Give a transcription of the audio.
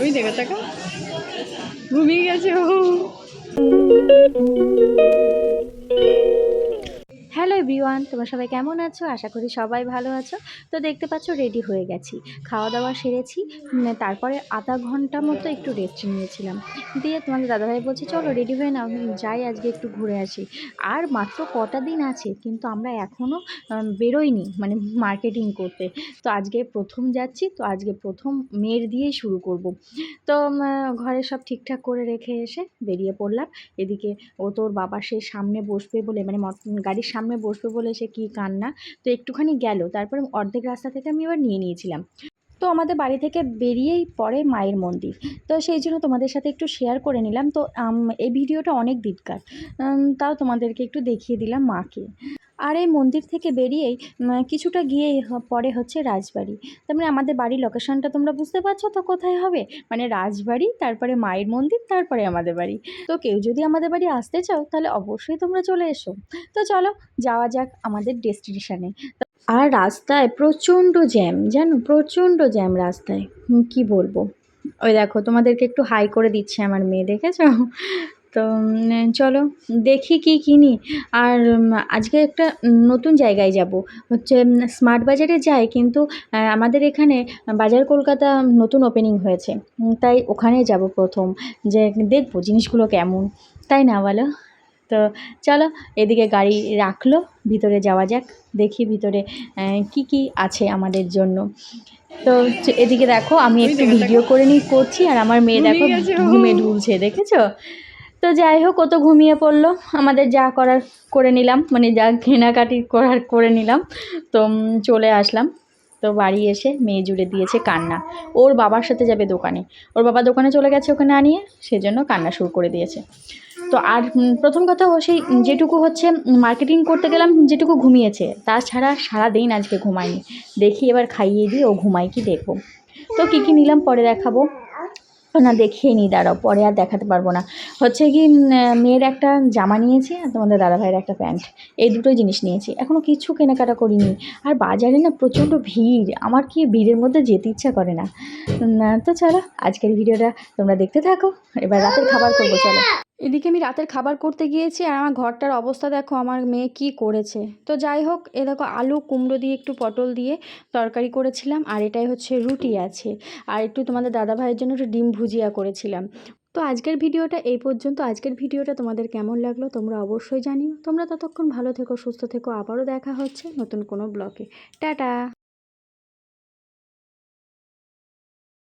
ওই দেখো টাকা ঘুমিয়ে গেছে ও। এভরিওয়ান তোমরা সবাই কেমন আছো? আশা করি সবাই ভালো আছো। তো দেখতে পাচ্ছ রেডি হয়ে গেছি। খাওয়া দাওয়া সেরেছি তারপরে আধা ঘণ্টা মতো একটু রেস্ট নিয়েছিলাম। দিয়ে তোমাদের দাদাভাই বলছে, চলো রেডি হয়ে নাও যাই আজকে একটু ঘুরে আসি। আর মাত্র কটা দিন আছে, কিন্তু আমরা এখনও বেরোইনি মানে মার্কেটিং করতে। তো আজকে প্রথম যাচ্ছি, তো আজকে প্রথম মেয়ের দিয়েই শুরু করব। তো ঘরে সব ঠিকঠাক করে রেখে এসে বেরিয়ে পড়লাম। এদিকে ও তোর বাবা সে সামনে বসবে বলে মানে গাড়ির সামনে বসবে বলে সে কী কান্না? তো একটুখানি গেল। তারপরে অর্ধেক রাস্তা থেকে আমি এবার নিয়ে নিয়েছিলাম। তো আমাদের বাড়ি থেকে বেরিয়েই পড়ে মায়ের মন্দির। তো সেই জন্য তোমাদের সাথে একটু শেয়ার করে নিলাম। তো এই ভিডিওটা অনেক দিনকার। তাও তোমাদেরকে একটু দেখিয়ে দিলাম মাকে। আর এই মন্দির থেকে বেরিয়েই কিছুটা গিয়েই পরে হচ্ছে রাজবাড়ি। তার মানে আমাদের বাড়ির লোকেশনটা তোমরা বুঝতে পারছ তো কোথায় হবে? মানে রাজবাড়ি, তারপরে মায়ের মন্দির, তারপরে আমাদের বাড়ি। তো কেউ যদি আমাদের বাড়ি আসতে চাও, তাহলে অবশ্যই তোমরা চলে এসো। তো চলো, যাওয়া যাক আমাদের ডেস্টিনেশানে আর রাস্তায় প্রচণ্ড জ্যাম, জানো? প্রচণ্ড জ্যাম রাস্তায়। কি বলব? ওই দেখো, তোমাদেরকে একটু হাই করে দিচ্ছে আমার মেয়ে, দেখেছ? তো চলো দেখি কি কিনি। আর আজকে একটা নতুন জায়গায় যাব। হচ্ছে স্মার্ট বাজারে যাই কিন্তু আমাদের এখানে বাজার কলকাতা নতুন ওপেনিং হয়েছে। তাই ওখানে যাব প্রথম যে দেখব জিনিসগুলো কেমন। তাই না বলো? তো চলো এদিকে গাড়ি রাখল ভিতরে যাওয়া যাক দেখি ভিতরে কি কি আছে আমাদের জন্য। তো এদিকে দেখো আমি একটু ভিডিও করে নিই করছি আর আমার মেয়ে দেখো ঘুমে ঢুলছে দেখেছ? তো যাই হোক, ও তো ঘুমিয়ে পড়ল। আমাদের যা করার করে নিলাম মানে যা কেনাকাটি করার করে নিলাম, তো চলে আসলাম। তো বাড়ি এসে মেয়ে জুড়ে দিয়েছে কান্না। ওর বাবার সাথে যাবে দোকানে। ওর বাবা দোকানে চলে গেছে ওখানে আনিয়ে সেজন্য কান্না শুরু করে দিয়েছে। তো আর প্রথম কথা ও সেই যেটুকু হচ্ছে মার্কেটিং করতে গেলাম, যেটুকু ঘুমিয়েছে। তাছাড়া সারাদিন আজকে ঘুমায়নি। দেখি এবার খাইয়ে দিয়ে ও ঘুমায় কি দেখব। তো কী কী নিলাম পরে দেখাবো। না, দেখিয়ে নিই দাঁড়াও, পরে আর দেখাতে পারব না। হচ্ছে কি মেয়ের একটা জামা নিয়েছি আর তোমাদের দাদাভাইয়ের একটা প্যান্ট। এই দুটোই জিনিস নিয়েছি। এখনও কিছু কেনাকাটা করিনি। আর বাজারে না প্রচণ্ড ভিড়। আমার কি ভিড়ের মধ্যে যেতে ইচ্ছা করে না। তো চলো, আজকের ভিডিওটা তোমরা দেখতে থাকো। এবার রাতের খাবার করব, চলো। এদিকে আমি রাতের খাবার করতে গিয়েছি আর আমার ঘরটার অবস্থা দেখো, আমার মেয়ে কি করেছে। তো যাই হোক, এ দেখো আলু, কুমড়ো দিয়ে একটু পটল দিয়ে তরকারি করেছিলাম। আর এটাই হচ্ছে রুটি আছে। আর একটু তোমাদের দাদা ভাইয়ের জন্য একটু ডিম ভুজিয়া করেছিলাম। তো আজকের ভিডিওটা এই পর্যন্ত। আজকের ভিডিওটা তোমাদের কেমন লাগল তোমরা অবশ্যই জানিও। তোমরা ততক্ষণ ভালো থেকো, সুস্থ থেকো। আবারও দেখা হচ্ছে নতুন কোনো ব্লগে। টাটা!